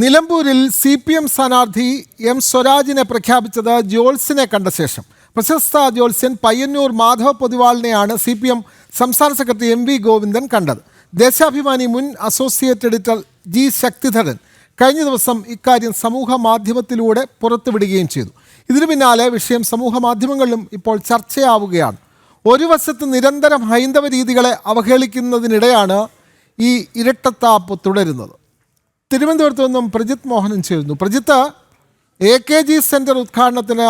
നിലമ്പൂരിൽ C P M സ്ഥാനാർത്ഥി M സ്വരാജിനെ പ്രഖ്യാപിച്ചത് ജോൾസിനെ കണ്ട ശേഷം. പ്രശസ്ത ജോത്സ്യൻ പയ്യന്നൂർ മാധവ പൊതുവാളിനെയാണ് സി പി എം സംസ്ഥാന സെക്രട്ടറി എം വി ഗോവിന്ദൻ കണ്ടത്. ദേശാഭിമാനി മുൻ അസോസിയേറ്റ് എഡിറ്റർ ജി ശക്തിധരൻ കഴിഞ്ഞ ദിവസം ഇക്കാര്യം സമൂഹ മാധ്യമത്തിലൂടെ പുറത്തുവിടുകയും ചെയ്തു. ഇതിനു പിന്നാലെ വിഷയം സമൂഹ മാധ്യമങ്ങളിലും ഇപ്പോൾ ചർച്ചയാവുകയാണ്. ഒരു വശത്ത് നിരന്തരം ഹൈന്ദവ രീതികളെ അവഹേളിക്കുന്നതിനിടെയാണ് ഈ ഇരട്ടത്താപ്പ് തുടരുന്നത്. തിരുവനന്തപുരത്ത് നിന്നും പ്രജിത്ത് മോഹനൻ ചേരുന്നു. Prajith A K G centre ഉദ്ഘാടനത്തിന്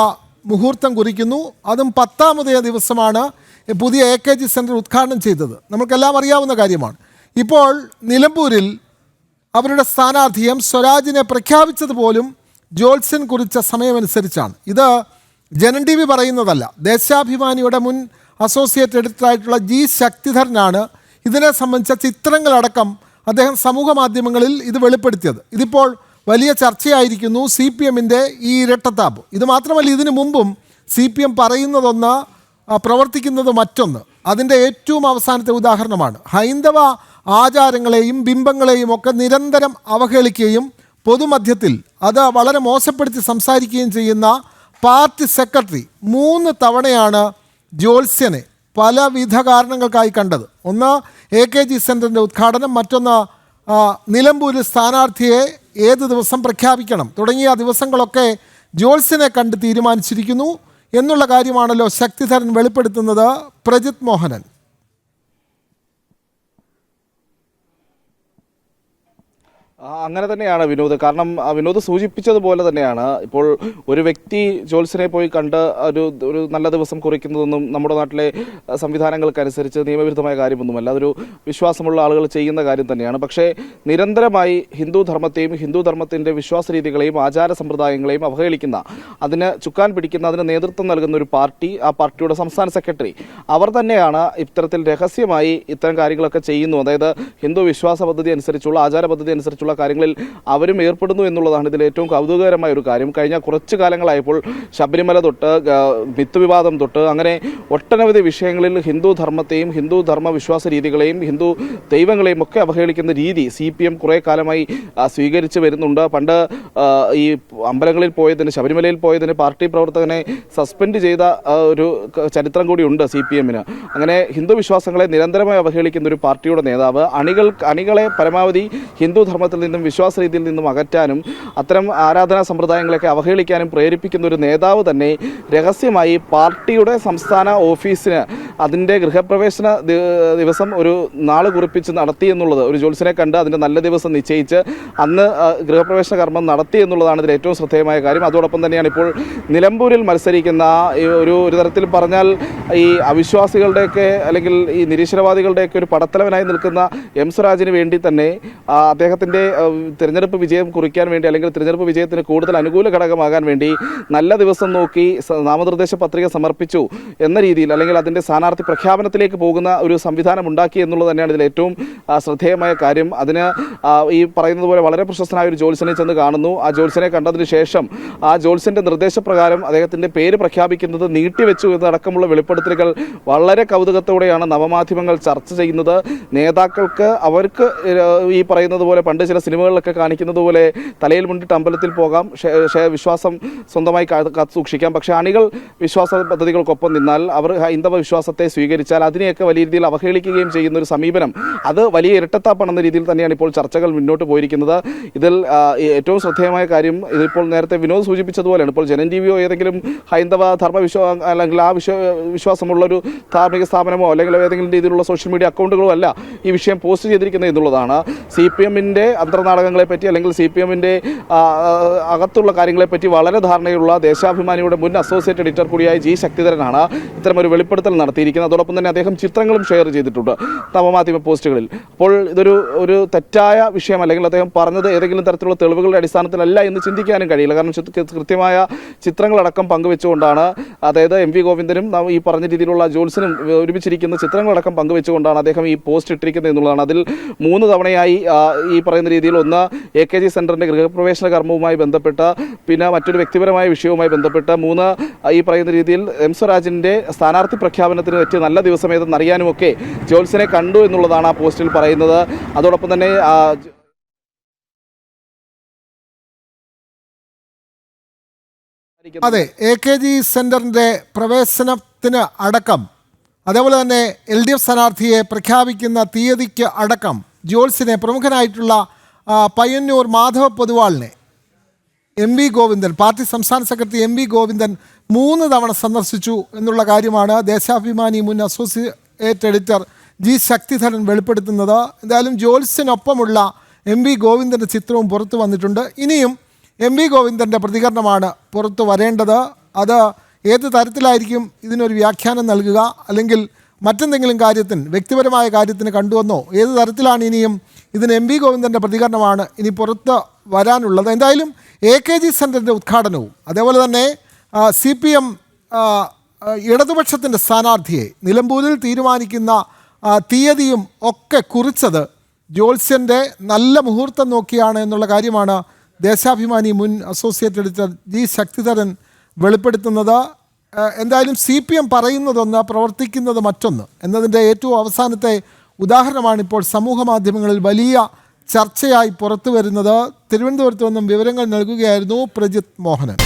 മുഹൂർത്തം കുറിക്കുന്നു. അതും പത്താമതേ ദിവസമാണ് പുതിയ എ കെ ജി സെന്റർ ഉദ്ഘാടനം ചെയ്തത്. നമുക്കെല്ലാം അറിയാവുന്ന കാര്യമാണ്. ഇപ്പോൾ നിലമ്പൂരിൽ അവരുടെ സ്ഥാനാർത്ഥി എം സ്വരാജിനെ പ്രഖ്യാപിച്ചത് പോലും ജോത്സ്യൻ കുറിച്ച സമയമനുസരിച്ചാണ്. ഇത് ജനൻ ടി വി പറയുന്നതല്ല. ദേശാഭിമാനിയുടെ മുൻ അസോസിയേറ്റ് എഡിറ്ററായിട്ടുള്ള ജി ശക്തിധരനാണ് ഇതിനെ സംബന്ധിച്ച ചിത്രങ്ങളടക്കം അദ്ദേഹം സമൂഹ മാധ്യമങ്ങളിൽ ഇത് വെളിപ്പെടുത്തിയത്. ഇതിപ്പോൾ വലിയ ചർച്ചയായിരിക്കുന്നു സി പി എമ്മിന്റെ ഈ ഇരട്ടത്താപ്പ് ഇത് മാത്രമല്ല ഇതിനു മുമ്പും സി പി എം പറയുന്നതൊന്ന് പ്രവർത്തിക്കുന്നത് മറ്റൊന്ന്. അതിന്റെ ഏറ്റവും അവസാനത്തെ ഉദാഹരണമാണ്. ഹൈന്ദവ ആചാരങ്ങളെയും ബിംബങ്ങളെയും ഒക്കെ നിരന്തരം അവഹേളിക്കുകയും പൊതുമധ്യത്തിൽ അത് വളരെ മോശപ്പെടുത്തി സംസാരിക്കുകയും ചെയ്യുന്ന പാർട്ടി സെക്രട്ടറി മൂന്ന് തവണയാണ് ജോത്സ്യനെ പലവിധ കാരണങ്ങൾക്കായി കണ്ടത്. ഒന്ന് എ കെ ജി സെന്ററിന്റെ ഉദ്ഘാടനം മറ്റൊന്ന് നിലമ്പൂരിൽ സ്ഥാനാർത്ഥിയെ ഏത് ദിവസം പ്രഖ്യാപിക്കണം തുടങ്ങിയ ദിവസങ്ങളൊക്കെ ജോത്സ്യനെ കണ്ട് തീരുമാനിച്ചിരിക്കുന്നു. എന്നുള്ള കാര്യമാണല്ലോ ശക്തിധരൻ വെളിപ്പെടുത്തുന്നത് പ്രജിത് മോഹനൻ. അങ്ങനെ തന്നെയാണ് വിനോദ്. കാരണം വിനോദ് സൂചിപ്പിച്ചതുപോലെ തന്നെയാണ്. ഇപ്പോൾ ഒരു വ്യക്തി ജോത്സ്യനെ പോയി കണ്ട് ഒരു ഒരു നല്ല ദിവസം കുറിക്കുന്നതൊന്നും നമ്മുടെ നാട്ടിലെ സംവിധാനങ്ങൾക്കനുസരിച്ച് നിയമവിരുദ്ധമായ കാര്യമൊന്നുമല്ല. അതൊരു വിശ്വാസമുള്ള ആളുകൾ ചെയ്യുന്ന കാര്യം തന്നെയാണ്. പക്ഷേ നിരന്തരമായി ഹിന്ദു ധർമ്മത്തെയും ഹിന്ദു ധർമ്മത്തിന്റെ വിശ്വാസ രീതികളെയും ആചാര സമ്പ്രദായങ്ങളെയും അവഹേളിക്കുന്ന അതിന് ചുക്കാൻ പിടിക്കുന്ന അതിന് നേതൃത്വം നൽകുന്ന ഒരു പാർട്ടി ആ പാർട്ടിയുടെ സംസ്ഥാന സെക്രട്ടറി അവർ തന്നെയാണ് ഇത്തരത്തിൽ രഹസ്യമായി ഇത്തരം കാര്യങ്ങളൊക്കെ ചെയ്യുന്നു. അതായത് ഹിന്ദു വിശ്വാസ പദ്ധതി അനുസരിച്ചുള്ള ആചാര പദ്ധതി അനുസരിച്ചുള്ള കാര്യങ്ങളിൽ അവരും ഏർപ്പെടുന്നു എന്നുള്ളതാണ് ഇതിൽ ഏറ്റവും കൗതുകകരമായ ഒരു കാര്യം. കഴിഞ്ഞ കുറച്ച് കാലങ്ങളായപ്പോൾ ശബരിമല തൊട്ട് മിത്ത് വിവാദം തൊട്ട് അങ്ങനെ ഒട്ടനവധി വിഷയങ്ങളിൽ ഹിന്ദു ധർമ്മത്തെയും ഹിന്ദു ധർമ്മ വിശ്വാസ രീതികളെയും ഹിന്ദു ദൈവങ്ങളെയും ഒക്കെ അവഹേളിക്കുന്ന രീതി സി പി എം കുറേ കാലമായി സ്വീകരിച്ചു വരുന്നുണ്ട്. പണ്ട് ഈ അമ്പലങ്ങളിൽ പോയതിന് ശബരിമലയിൽ പോയതിന് പാർട്ടി പ്രവർത്തകനെ സസ്പെൻഡ് ചെയ്ത ഒരു ചരിത്രം കൂടിയുണ്ട് സി പി എമ്മിന്. അങ്ങനെ ഹിന്ദു വിശ്വാസങ്ങളെ നിരന്തരമായി അവഹേളിക്കുന്ന ഒരു പാർട്ടിയുടെ നേതാവ് അണികൾ അണികളെ പരമാവധി ഹിന്ദു ധർമ്മത്തിൽ നിന്നും വിശ്വാസ രീതിയിൽ നിന്നും അകറ്റാനും അത്തരം ആരാധനാ സമ്പ്രദായങ്ങളൊക്കെ അവഹേളിക്കാനും പ്രേരിപ്പിക്കുന്ന ഒരു നേതാവ് തന്നെ രഹസ്യമായി പാർട്ടിയുടെ സംസ്ഥാന ഓഫീസിന് അതിന്റെ ഗൃഹപ്രവേശന ദിവസം ഒരു നാൾ കുറിപ്പിച്ച് നടത്തി എന്നുള്ളത് ഒരു ജോത്സ്യനെ കണ്ട് അതിന്റെ നല്ല ദിവസം നിശ്ചയിച്ച് അന്ന് ഗൃഹപ്രവേശന കർമ്മം നടത്തി എന്നുള്ളതാണ് ഇതിൽ ഏറ്റവും ശ്രദ്ധേയമായ കാര്യം. അതോടൊപ്പം തന്നെയാണ് ഇപ്പോൾ നിലമ്പൂരിൽ മത്സരിക്കുന്ന ഒരു ഒരു തരത്തിൽ പറഞ്ഞാൽ ഈ അവിശ്വാസികളുടെയൊക്കെ അല്ലെങ്കിൽ ഈ നിരീശ്വരവാദികളുടെയൊക്കെ ഒരു പടത്തലവനായി നിൽക്കുന്ന എം സ്വരാജിന് വേണ്ടി തന്നെ അദ്ദേഹത്തിന്റെ തിരഞ്ഞെടുപ്പ് വിജയം കുറിക്കാൻ വേണ്ടി അല്ലെങ്കിൽ തിരഞ്ഞെടുപ്പ് വിജയത്തിന് കൂടുതൽ അനുകൂല ഘടകമാകാൻ വേണ്ടി നല്ല ദിവസം നോക്കി നാമനിർദ്ദേശ പത്രിക സമർപ്പിച്ചു എന്ന രീതിയിൽ അല്ലെങ്കിൽ അതിന്റെ സ്ഥാനാർത്ഥി പ്രഖ്യാപനത്തിലേക്ക് പോകുന്ന ഒരു സംവിധാനം ഉണ്ടാക്കി എന്നുള്ളത് തന്നെയാണ് ഇതിൽ ഏറ്റവും ശ്രദ്ധേയമായ കാര്യം. അതിന് ഈ പറയുന്നത് പോലെ വളരെ പ്രശസ്തനായ ഒരു ജോത്സ്യനെ ചെന്ന് കാണുന്നു. ആ ജോത്സ്യനെ കണ്ടതിന് ശേഷം ആ ജോത്സ്യന്റെ നിർദ്ദേശപ്രകാരം അദ്ദേഹത്തിന്റെ പേര് പ്രഖ്യാപിക്കുന്നത് നീട്ടിവെച്ചു എന്നടക്കമുള്ള വെളിപ്പെടുത്തലുകൾ വളരെ കൗതുകത്തോടെയാണ് നവമാധ്യമങ്ങൾ ചർച്ച ചെയ്യുന്നത്. നേതാക്കൾക്ക് അവർക്ക് ഈ പറയുന്നത് പോലെ പണ്ട് ചില സിനിമകളിലൊക്കെ കാണിക്കുന്നത് പോലെ തലയിൽ മുണ്ടിട്ട് അമ്പലത്തിൽ പോകാം. വിശ്വാസം സ്വന്തമായി സൂക്ഷിക്കാം. പക്ഷേ അണികൾ വിശ്വാസ പദ്ധതികൾക്കൊപ്പം നിന്നാൽ അവർ ഹൈന്ദവ വിശ്വാസത്തെ സ്വീകരിച്ചാൽ അതിനെയൊക്കെ വലിയ രീതിയിൽ അവഹേളിക്കുകയും ചെയ്യുന്ന ഒരു സമീപനം. അത് വലിയ ഇരട്ടത്താപ്പാണെന്ന രീതിയിൽ തന്നെയാണ് ഇപ്പോൾ ചർച്ചകൾ മുന്നോട്ട് പോയിരിക്കുന്നത്. ഇതിൽ ഏറ്റവും ശ്രദ്ധേയമായ കാര്യം ഇതിപ്പോൾ നേരത്തെ വിനോദ് സൂചിപ്പിച്ചതുപോലെയാണ്. ഇപ്പോൾ ജനൻ ടി വിയോ ഏതെങ്കിലും ഹൈന്ദവ ധർമ്മവിശ്വാ അല്ലെങ്കിൽ ആ വിശ്വ വിശ്വാസമുള്ളൊരു ധാർമ്മിക സ്ഥാപനമോ അല്ലെങ്കിൽ ഏതെങ്കിലും രീതിയിലുള്ള സോഷ്യൽ മീഡിയ അക്കൗണ്ടുകളോ അല്ല ഈ വിഷയം പോസ്റ്റ് ചെയ്തിരിക്കുന്നത് എന്നുള്ളതാണ്. സി പി എമ്മിന്റെ അന്തർനാടകങ്ങളെ പറ്റി അല്ലെങ്കിൽ സി പി എമ്മിന്റെ അകത്തുള്ള കാര്യങ്ങളെപ്പറ്റി വളരെ ധാരണയുള്ള ദേശാഭിമാനിയുടെ മുൻ അസോസിയേറ്റ് എഡിറ്റർ കൂടിയായ ജി ശക്തിധരനാണ് ഇത്തരമൊരു വെളിപ്പെടുത്തൽ നടത്തിയിരിക്കുന്നത്. അതോടൊപ്പം തന്നെ അദ്ദേഹം ചിത്രങ്ങളും ഷെയർ ചെയ്തിട്ടുണ്ട് നവമാധ്യമ പോസ്റ്റുകളിൽ. അപ്പോൾ ഇതൊരു ഒരു തെറ്റായ വിഷയം അല്ലെങ്കിൽ അദ്ദേഹം പറഞ്ഞത് ഏതെങ്കിലും തരത്തിലുള്ള തെളിവുകളുടെ അടിസ്ഥാനത്തിലല്ല എന്ന് ചിന്തിക്കാനും കഴിയില്ല. കാരണം കൃത്യമായ ചിത്രങ്ങളടക്കം പങ്കുവെച്ചുകൊണ്ടാണ് അതായത് എം വി ഗോവിന്ദനും ഈ പറഞ്ഞ രീതിയിലുള്ള ജോൽസിനും ഒരുമിച്ചിരിക്കുന്ന ചിത്രങ്ങളടക്കം പങ്കുവെച്ചുകൊണ്ടാണ് അദ്ദേഹം ഈ പോസ്റ്റ് ഇട്ടിരിക്കുന്നത് എന്നുള്ളതാണ്. അതിൽ മൂന്ന് തവണയായി ഈ പറയുന്ന രീതിയിൽ ഒന്ന് എ കെ ജി സെന്ററിന്റെ ഗൃഹപ്രവേശന കർമ്മവുമായി ബന്ധപ്പെട്ട പിന്നെ മറ്റൊരു വ്യക്തിപരമായ വിഷയവുമായി ബന്ധപ്പെട്ട് മൂന്ന് ഈ പറയുന്ന രീതിയിൽ എം സ്വരാജിന്റെ സ്ഥാനാർത്ഥി പ്രഖ്യാപനത്തിന് പറ്റിയ നല്ല ദിവസം ഏതെന്ന് അറിയാനുമൊക്കെ ജോത്സനെ കണ്ടു എന്നുള്ളതാണ് ആ പോസ്റ്റിൽ പറയുന്നത്. അതോടൊപ്പം തന്നെ അതെ എ കെ ജി സെന്ററിന്റെ പ്രവേശനത്തിന് അടക്കം അതേപോലെ തന്നെ എൽ ഡി എഫ് സ്ഥാനാർത്ഥിയെ പ്രഖ്യാപിക്കുന്ന തീയതിക്ക് അടക്കം ജോൾസിനെ പ്രമുഖനായിട്ടുള്ള പയ്യന്നൂർ മാധവ പൊതുവാളിനെ എം വി ഗോവിന്ദൻ പാർട്ടി സംസ്ഥാന സെക്രട്ടറി എം വി ഗോവിന്ദൻ മൂന്ന് തവണ സന്ദർശിച്ചു എന്നുള്ള കാര്യമാണ് ദേശാഭിമാനി മുൻ അസോസിയേറ്റ് എഡിറ്റർ ജി ശക്തിധരൻ വെളിപ്പെടുത്തുന്നത്. എന്തായാലും ജോൽസിനൊപ്പമുള്ള എം വി ഗോവിന്ദന്റെ ചിത്രവും പുറത്തു വന്നിട്ടുണ്ട്. ഇനിയും എം വി ഗോവിന്ദന്റെ പ്രതികരണമാണ് പുറത്തു വരേണ്ടത്. അത് ഏത് തരത്തിലായിരിക്കും ഇതിനൊരു വ്യാഖ്യാനം നൽകുക? അല്ലെങ്കിൽ മറ്റെന്തെങ്കിലും കാര്യത്തിന് വ്യക്തിപരമായ കാര്യത്തിന് കണ്ടുവന്നോ? ഏത് തരത്തിലാണ് ഇനിയും ഇതിന് എം വി ഗോവിന്ദന്റെ പ്രതികരണമാണ് ഇനി പുറത്ത് വരാനുള്ളത്. എന്തായാലും എ കെ ജി സെന്ററിന്റെ ഉദ്ഘാടനവും അതേപോലെ തന്നെ സി പി എം ഇടതുപക്ഷത്തിന്റെ സ്ഥാനാർത്ഥിയെ നിലമ്പൂരിൽ തീരുമാനിക്കുന്ന തീയതിയും ഒക്കെ കുറിച്ചത് ജോത്സ്യന്റെ നല്ല മുഹൂർത്തം നോക്കിയാണ് എന്നുള്ള കാര്യമാണ് ദേശാഭിമാനി മുൻ അസോസിയേറ്റ് എഡിറ്റർ ജി ശക്തിധരൻ വെളിപ്പെടുത്തുന്നത്. എന്തായാലും സി പി എം പറയുന്നതൊന്ന് പ്രവർത്തിക്കുന്നത് മറ്റൊന്ന് എന്നതിന്റെ ഏറ്റവും അവസാനത്തെ ഉദാഹരണമാണ് ഇപ്പോൾ സമൂഹ മാധ്യമങ്ങളിൽ വലിയ ചർച്ചയായി പുറത്തു വരുന്നത് തിരുവനന്തപുരത്ത് നിന്നും വിവരങ്ങൾ നൽകുകയായിരുന്നു പ്രജിത് മോഹനൻ.